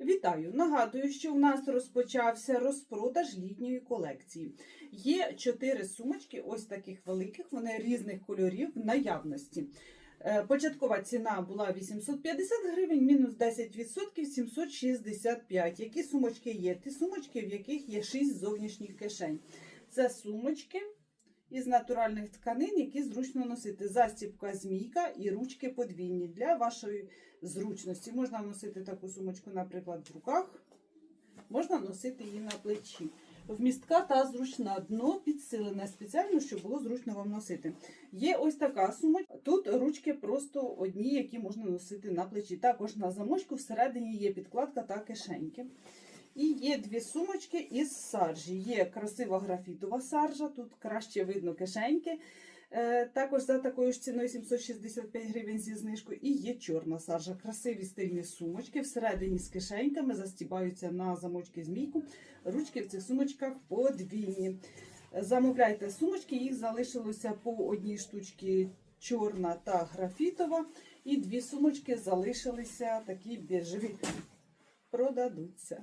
Вітаю! Нагадую, що в нас розпочався розпродаж літньої колекції. Є чотири сумочки, ось таких великих, вони різних кольорів в наявності. Е, Початкова ціна була 850 гривень, мінус 10% 765. Які сумочки є? Ті сумочки, в яких є 6 зовнішніх кишень. Це сумочки із натуральних тканин, які зручно носити. Застібка змійка і ручки подвійні для вашої зручності. Можна носити таку сумочку, наприклад, в руках, можна носити її на плечі. Вмістка та зручна дно підсилене спеціально, щоб було зручно вам носити. Є ось така сумочка. Тут ручки просто одні, які можна носити на плечі. Також на замочку всередині є підкладка та кишеньки. І є дві сумочки із саржі. Є красива графітова саржа, тут краще видно кишеньки. Е, Також за такою ж ціною 765 гривень зі знижкою. І є чорна саржа. Красиві стильні сумочки. Всередині з кишеньками застібаються на замочки змійку. Ручки в цих сумочках подвійні. Замовляйте сумочки, їх залишилося по одній штучці чорна та графітова. І дві сумочки залишилися такі біжеві. Продадуться.